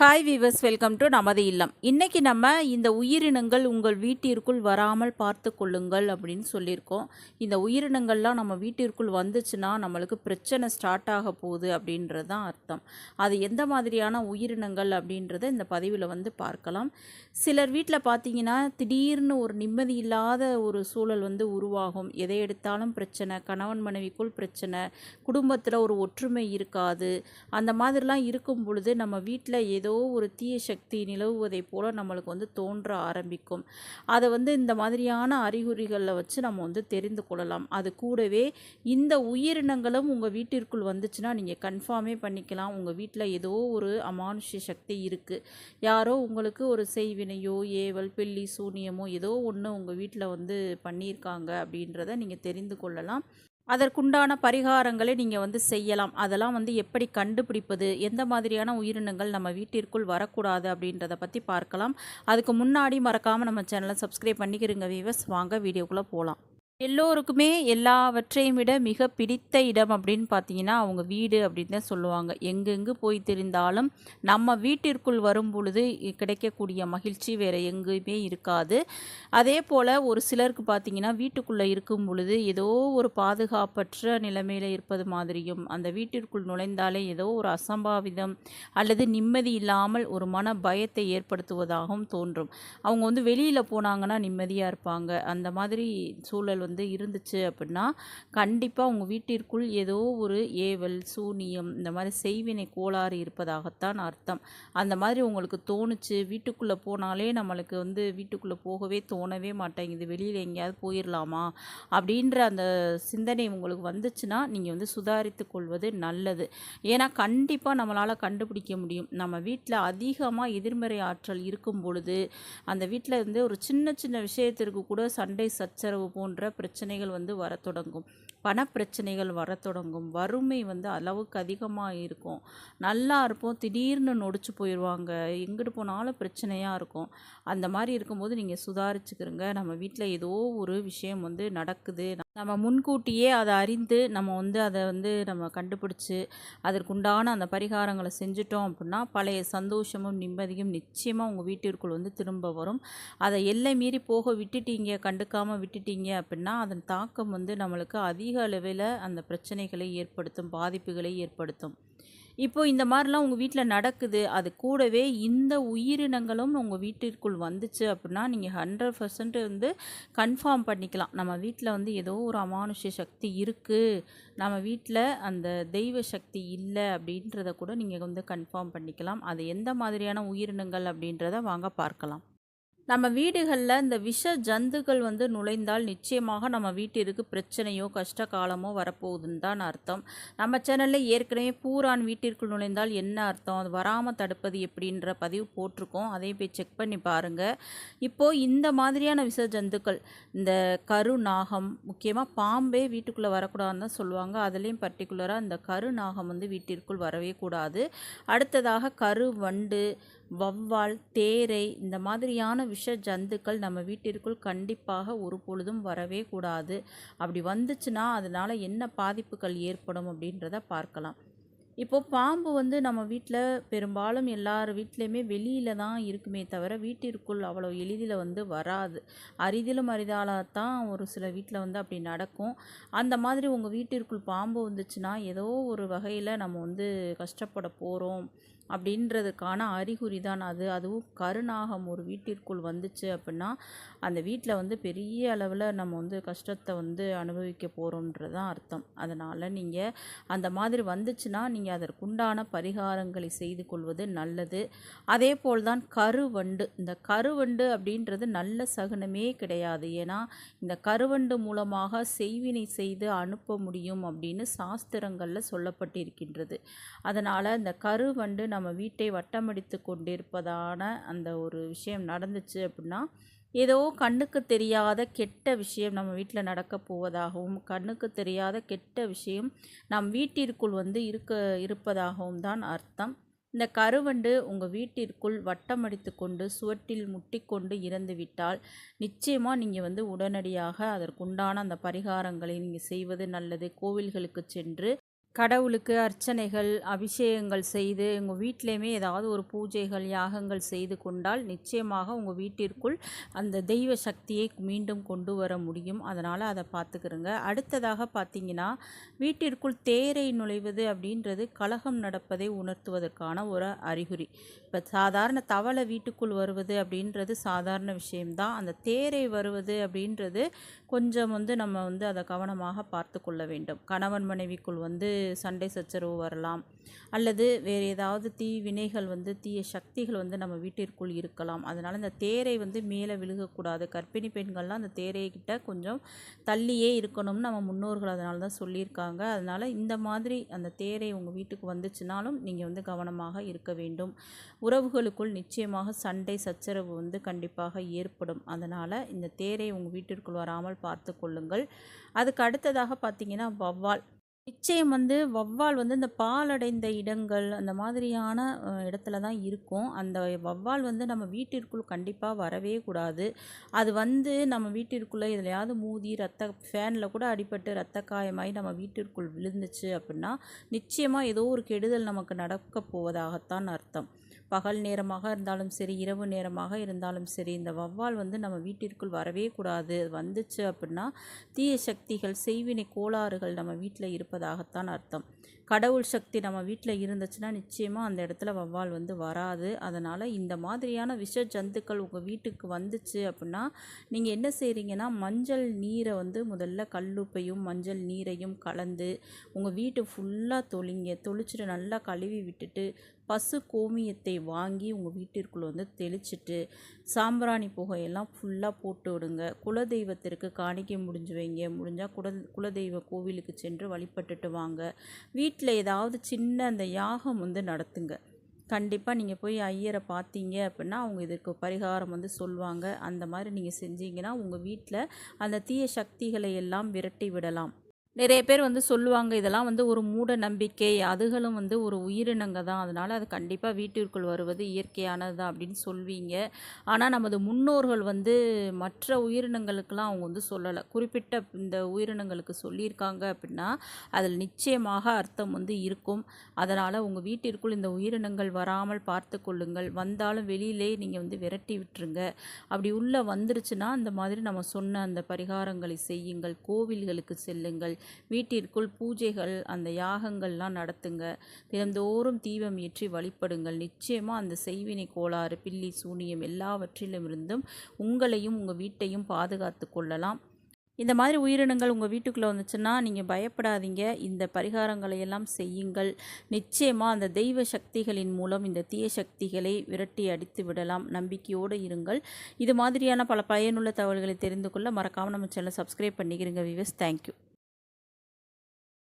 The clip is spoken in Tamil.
ஹாய் வீவர்ஸ் வெல்கம் டு நமது இல்லம். இன்றைக்கி நம்ம இந்த உயிரினங்கள் உங்கள் வீட்டிற்குள் வராமல் பார்த்து கொள்ளுங்கள் அப்படின்னு சொல்லியிருக்கோம். இந்த உயிரினங்கள்லாம் நம்ம வீட்டிற்குள் வந்துச்சுன்னா நம்மளுக்கு பிரச்சனை ஸ்டார்ட் ஆக போகுது அப்படின்றது தான் அர்த்தம். அது எந்த மாதிரியான உயிரினங்கள் அப்படின்றத இந்த பதிவில் வந்து பார்க்கலாம். சிலர் வீட்டில் பார்த்தீங்கன்னா திடீர்னு ஒரு நிம்மதி இல்லாத ஒரு சூழல் வந்து உருவாகும். எதை எடுத்தாலும் பிரச்சனை கணவன் மனைவிக்குள் பிரச்சனை குடும்பத்தில் ஒரு ஒற்றுமை இருக்காது. அந்த மாதிரிலாம் இருக்கும் பொழுது நம்ம வீட்டில் ஏதோ ஒரு தீய சக்தி நிலவுவதைப் போல் நம்மளுக்கு வந்து தோன்ற ஆரம்பிக்கும். அதை வந்து இந்த மாதிரியான அறிகுறிகளில் வச்சு நம்ம வந்து தெரிந்து கொள்ளலாம். அது கூடவே இந்த உயிரினங்களும் உங்கள் வீட்டிற்குள் வந்துச்சுன்னா நீங்கள் கன்ஃபார்மே பண்ணிக்கலாம். உங்கள் வீட்டில் ஏதோ ஒரு அமானுஷ்ய சக்தி இருக்குது யாரோ உங்களுக்கு ஒரு செய்வினையோ ஏவல் பில்லி சூனியமோ ஏதோ ஒன்று உங்கள் வீட்டில் வந்து பண்ணியிருக்காங்க அப்படின்றத நீங்கள் தெரிந்து கொள்ளலாம். அதற்குண்டான பரிகாரங்களை நீங்கள் வந்து செய்யலாம். அதெல்லாம் வந்து எப்படி கண்டுபிடிப்பது? எந்த மாதிரியான உயிரினங்கள் நம்ம வீட்டிற்குள் வரக்கூடாது அப்படின்றத பற்றி பார்க்கலாம். அதுக்கு முன்னாடி மறக்காமல் நம்ம சேனலை சப்ஸ்கிரைப் பண்ணிக்கிறங்க வீவர்ஸ் வாங்க வீடியோக்குள்ளே போகலாம் எல்லோருக்குமே எல்லாவற்றையும் விட மிக பிடித்த இடம் அப்படின்னு பார்த்தீங்கன்னா அவங்க வீடு அப்படின்னு தான் சொல்லுவாங்க. எங்கெங்கு போய் தெரிந்தாலும் நம்ம வீட்டிற்குள் வரும் பொழுது கிடைக்கக்கூடிய மகிழ்ச்சி வேறு எங்கேயுமே இருக்காது. அதே போல் ஒரு சிலருக்கு பார்த்திங்கன்னா வீட்டுக்குள்ளே இருக்கும் பொழுது ஏதோ ஒரு பாதுகாப்பற்ற நிலைமையில் இருப்பது மாதிரியும் அந்த வீட்டிற்குள் நுழைந்தாலே ஏதோ ஒரு அசம்பாவிதம் அல்லது நிம்மதி இல்லாமல் ஒரு மன பயத்தை ஏற்படுத்துவதாகவும் தோன்றும். அவங்க வந்து வெளியில் போனாங்கன்னா நிம்மதியாக இருப்பாங்க. அந்த மாதிரி சூழல் வந்து இருந்துச்சு அப்படின்னா கண்டிப்பாக உங்கள் வீட்டிற்குள் ஏதோ ஒரு ஏவல் சூனியம் இந்த மாதிரி செய்வினை கோளாறு இருப்பதாகத்தான் அர்த்தம். அந்த மாதிரி உங்களுக்கு தோணுச்சு வீட்டுக்குள்ளே போனாலே நம்மளுக்கு வந்து வீட்டுக்குள்ளே போகவே தோணவே மாட்டேங்குது. வெளியில் எங்கேயாவது போயிடலாமா அப்படின்ற அந்த சிந்தனை உங்களுக்கு வந்துச்சுன்னா நீங்கள் வந்து சுதாரித்து கொள்வது நல்லது. ஏன்னா கண்டிப்பாக நம்மளால் கண்டுபிடிக்க முடியும். நம்ம வீட்டில் அதிகமாக எதிர்மறை ஆற்றல் இருக்கும் பொழுது அந்த வீட்டில் இருந்து ஒரு சின்ன சின்ன விஷயத்திற்கு கூட சண்டை சச்சரவு போன்ற பிரச்சனைகள் வந்து வர தொடங்கும். பணப்பிரச்சனைகள் வர தொடங்கும். வறுமை வந்து அளவுக்கு அதிகமாக இருக்கும். நல்லா இருப்போம். திடீர்னு நொடிச்சு போயிடுவாங்க எங்கிட்டு போனாலும் பிரச்சனையாக இருக்கும். அந்த மாதிரி இருக்கும்போது நீங்கள் சுதாரிச்சுக்கிறங்க நம்ம வீட்டில் ஏதோ ஒரு விஷயம் வந்து நடக்குது. நம்ம முன்கூட்டியே அதை அறிந்து நம்ம வந்து அதை வந்து நம்ம கண்டுபிடிச்சி அதற்குண்டான அந்த பரிகாரங்களை செஞ்சுட்டோம் அப்படின்னா பழைய சந்தோஷமும் நிம்மதியும் நிச்சயமாக உங்கள் வீட்டிற்குள் வந்து திரும்ப வரும். அதை எல்லை மீறி போக விட்டுட்டீங்க கண்டுக்காமல் விட்டுட்டீங்க அப்படின்னா அதன் தாக்கம் வந்து நம்மளுக்கு அதிக அளவில் அந்த பிரச்சனைகளை ஏற்படுத்தும் பாதிப்புகளை ஏற்படுத்தும். இப்போது இந்த மாதிரிலாம் உங்கள் வீட்டில் நடக்குது. அது கூடவே இந்த உயிரினங்களும் உங்கள் வீட்டிற்குள் வந்துச்சு அப்படின்னா நீங்கள் ஹண்ட்ரட் பர்சன்ட் வந்து கன்ஃபார்ம் பண்ணிக்கலாம். நம்ம வீட்டில் வந்து ஏதோ ஒரு அமானுஷ்ய சக்தி இருக்குது நம்ம வீட்டில் அந்த தெய்வ சக்தி இல்லை அப்படின்றத கூட நீங்கள் வந்து கன்ஃபார்ம் பண்ணிக்கலாம். அது எந்த மாதிரியான உயிரினங்கள் அப்படின்றத வாங்க பார்க்கலாம். நம்ம வீடுகளில் இந்த விஷ ஜந்துக்கள் வந்து நுழைந்தால் நிச்சயமாக நம்ம வீட்டிற்கு பிரச்சனையோ கஷ்ட காலமோ வரப்போகுதுன்னு தான் அர்த்தம். நம்ம சேனலில் ஏற்கனவே பூரான் வீட்டிற்குள் நுழைந்தால் என்ன அர்த்தம்? அது வராமல் தடுப்பது எப்படின்ற பதிவு போட்டிருக்கோம். அதையும் போய் செக் பண்ணி பாருங்கள் இப்போது இந்த மாதிரியான விஷ ஜந்துக்கள் இந்த கரு நாகம் முக்கியமாக பாம்பே வீட்டுக்குள்ளே வரக்கூடாதுன்னு தான் சொல்லுவாங்க. அதுலேயும் பர்டிகுலராக இந்த கரு நாகம் வந்து வீட்டிற்குள் வரவே கூடாது. அடுத்ததாக கரு வண்டு வவ்வால் தேரை இந்த மாதிரியான விஷ ஜந்துக்கள் நம்ம வீட்டிற்குள் கண்டிப்பாக ஒரு பொழுதும் வரவே கூடாது. அப்படி வந்துச்சுன்னா அதனால் என்ன பாதிப்புகள் ஏற்படும் அப்படின்றத பார்க்கலாம். இப்போது பாம்பு வந்து நம்ம வீட்டில் பெரும்பாலும் எல்லார் வீட்லேயுமே வெளியில் தான் இருக்குமே தவிர வீட்டிற்குள் அவ்வளோ எளிதில் வந்து வராது. அரிதிலும் அரிதாலாக தான் ஒரு சில வீட்டில் வந்து அப்படி நடக்கும். அந்த மாதிரி உங்கள் வீட்டிற்குள் பாம்பு வந்துச்சுன்னா ஏதோ ஒரு வகையில் நம்ம வந்து கஷ்டப்பட போகிறோம் அப்படின்றதுக்கான அறிகுறி தான் அது. அதுவும் கருநாகம் ஒரு வீட்டிற்குள் வந்துச்சு அப்படின்னா அந்த வீட்டில் வந்து பெரிய அளவில் நம்ம வந்து கஷ்டத்தை வந்து அனுபவிக்க போகிறோன்றது தான் அர்த்தம். அதனால் நீங்கள் அந்த மாதிரி வந்துச்சுன்னா நீங்கள் அதற்குண்டான பரிகாரங்களை செய்து கொள்வது நல்லது. அதே போல் தான் கருவண்டு. இந்த கருவண்டு அப்படின்றது நல்ல சகுனமே கிடையாது. ஏன்னா இந்த கருவண்டு மூலமாக செய்வினை செய்து அனுப்ப முடியும் அப்படின்னு சாஸ்திரங்களில் சொல்லப்பட்டிருக்கின்றது. அதனால் இந்த கருவண்டு நம்ம வீட்டை வட்டமடித்து கொண்டிருப்பதான அந்த ஒரு விஷயம் நடந்துச்சு அப்படின்னா ஏதோ கண்ணுக்கு தெரியாத கெட்ட விஷயம் நம்ம வீட்டில் நடக்க போவதாகவும் கண்ணுக்கு தெரியாத கெட்ட விஷயம் நம் வீட்டிற்குள் வந்து இருக்க இருப்பதாகவும் தான் அர்த்தம். இந்த கருவண்டு உங்கள் வீட்டிற்குள் வட்டமடித்து கொண்டு சுவட்டில் முட்டிக்கொண்டு இறந்து விட்டால் நிச்சயமாக நீங்கள் வந்து உடனடியாக அதற்குண்டான அந்த பரிகாரங்களை நீங்கள் செய்வது நல்லது. கோவில்களுக்கு சென்று கடவுளுக்கு அர்ச்சனைகள் அபிஷேகங்கள் செய்து உங்கள் வீட்டிலையுமே ஏதாவது ஒரு பூஜைகள் யாகங்கள் செய்து கொண்டால் நிச்சயமாக உங்கள் வீட்டிற்குள் அந்த தெய்வ சக்தியை மீண்டும் கொண்டு வர முடியும். அதனால் அதை பார்த்துக்கிறோங்க அடுத்ததாக பார்த்தீங்கன்னா வீட்டிற்குள் தேரை நுழைவது அப்படின்றது கலகம் நடப்பதை உணர்த்துவதற்கான ஒரு அறிகுறி. இப்போ சாதாரண தவளை வீட்டுக்குள் வருவது அப்படின்றது சாதாரண விஷயம்தான். அந்த தேரை வருவது அப்படின்றது கொஞ்சம் வந்து நம்ம வந்து அதை கவனமாக பார்த்து கொள்ள வேண்டும். கணவன் மனைவிக்குள் வந்து சண்டை சச்சரவு வரலாம். அல்லது வேறு ஏதாவது தீ வினைகள் வந்து தீய சக்திகள் வந்து நம்ம வீட்டிற்குள் இருக்கலாம். அதனால் இந்த தேரை வந்து மேலே விழுகக்கூடாது. கர்ப்பிணி பெண்கள்லாம் அந்த தேரை கொஞ்சம் தள்ளியே இருக்கணும்னு நம்ம முன்னோர்கள் அதனால தான் சொல்லியிருக்காங்க. அதனால் இந்த மாதிரி அந்த தேரை உங்கள் வீட்டுக்கு வந்துச்சுனாலும் நீங்கள் வந்து கவனமாக இருக்க வேண்டும். உறவுகளுக்குள் நிச்சயமாக சண்டை சச்சரவு வந்து கண்டிப்பாக ஏற்படும். அதனால் இந்த தேரை உங்கள் வீட்டிற்குள் வராமல் பார்த்து கொள்ளுங்கள். அதுக்கு அடுத்ததாக பார்த்தீங்கன்னா வவ்வால் நிச்சயம் வந்து வௌவால் வந்து இந்த பாலடைந்த இடங்கள் அந்த மாதிரியான இடத்துல தான் இருக்கும். அந்த வௌவால் வந்து நம்ம வீட்டிற்குள் கண்டிப்பாக வரவே கூடாது. அது வந்து நம்ம வீட்டிற்குள்ளே எதுலையாவது மூதி ரத்த ஃபேனில் கூட அடிபட்டு ரத்த காயமாகி நம்ம வீட்டிற்குள் விழுந்துச்சு அப்படின்னா நிச்சயமாக ஏதோ ஒரு கெடுதல் நமக்கு நடக்க போவதாகத்தான் அர்த்தம். பகல் நேரமாக இருந்தாலும் சரி இரவு நேரமாக இருந்தாலும் சரி இந்த வௌவால் வந்து நம்ம வீட்டிற்குள் வரவே கூடாது. வந்துச்சு அப்படின்னா தீய சக்திகள் செய்வினை கோளாறுகள் நம்ம வீட்டில் இருப்பதாகத்தான் அர்த்தம். கடவுள் சக்தி நம்ம வீட்டில் இருந்துச்சுன்னா நிச்சயமாக அந்த இடத்துல வௌவால் வந்து வராது. அதனால் இந்த மாதிரியான விஷ ஜந்துக்கள் உங்கள் வீட்டுக்கு வந்துச்சு அப்படின்னா நீங்கள் என்ன செய்கிறீங்கன்னா மஞ்சள் நீரை வந்து முதல்ல கல்லுப்பையும் மஞ்சள் நீரையும் கலந்து உங்கள் வீட்டை ஃபுல்லாக தொளிங்க தொளிச்சுட்டு நல்லா கழுவி விட்டுட்டு பசு கோமியத்தை வாங்கி உங்கள் வீட்டிற்குள்ளே வந்து தெளிச்சிட்டு சாம்பிராணி புகையெல்லாம் ஃபுல்லாக போட்டு விடுங்க. குலதெய்வத்திற்கு காணிக்கை முடிஞ்சு வைங்க. முடிஞ்சால் குல குலதெய்வ கோவிலுக்கு சென்று வழிபட்டுட்டு வாங்க. வீட்டில் ஏதாவது சின்ன அந்த யாகம் வந்து நடத்துங்க. கண்டிப்பாக நீங்கள் போய் ஐயரை பார்த்தீங்க அப்படின்னா அவங்க இதற்கு பரிகாரம் வந்து சொல்லுவாங்க அந்த மாதிரி நீங்கள் செஞ்சீங்கன்னா உங்கள் வீட்டில் அந்த தீய சக்திகளை எல்லாம் விரட்டி விடலாம். நிறைய பேர் வந்து சொல்லுவாங்க இதெல்லாம் வந்து ஒரு மூட நம்பிக்கை அதுகளும் வந்து ஒரு உயிரினங்க தான். அதனால் அது கண்டிப்பாக வீட்டிற்குள் வருவது இயற்கையானது தான் அப்படின்னு சொல்வீங்க. ஆனால் நமது முன்னோர்கள் வந்து மற்ற உயிரினங்களுக்கெல்லாம் அவங்க வந்து சொல்லலை. குறிப்பிட்ட இந்த உயிரினங்களுக்கு சொல்லியிருக்காங்க அப்படின்னா அதில் நிச்சயமாக அர்த்தம் வந்து இருக்கும். அதனால் உங்கள் வீட்டிற்குள் இந்த உயிரினங்கள் வராமல் பார்த்து கொள்ளுங்கள். வந்தாலும் வெளியிலே நீங்கள் வந்து விரட்டி விட்டுருங்க. அப்படி உள்ளே வந்துருச்சுன்னா அந்த மாதிரி நம்ம சொன்ன அந்த பரிகாரங்களை செய்யுங்கள். கோவில்களுக்கு செல்லுங்கள். வீட்டிற்குள் பூஜைகள் அந்த யாகங்கள்லாம் நடத்துங்க. தினந்தோறும் தீபம் ஏற்றி வழிபடுங்கள். நிச்சயமாக அந்த செய்வினை கோளாறு பில்லி சூனியம் எல்லாவற்றிலும் இருந்தும் உங்களையும் உங்கள் வீட்டையும் பாதுகாத்து கொள்ளலாம். இந்த மாதிரி உயிரினங்கள் உங்கள் வீட்டுக்குள்ளே வந்துச்சுன்னா நீங்கள் பயப்படாதீங்க. இந்த பரிகாரங்களை எல்லாம் செய்யுங்கள். நிச்சயமாக அந்த தெய்வ சக்திகளின் மூலம் இந்த தீய சக்திகளை விரட்டி அடித்து விடலாம். நம்பிக்கையோடு இருங்கள். இது மாதிரியான பல பயனுள்ள தகவல்களை தெரிந்து கொள்ள மறக்காமல் நம்ம சேனலை சப்ஸ்கிரைப் பண்ணிக்கிறீங்க விவஸ் தேங்க்யூ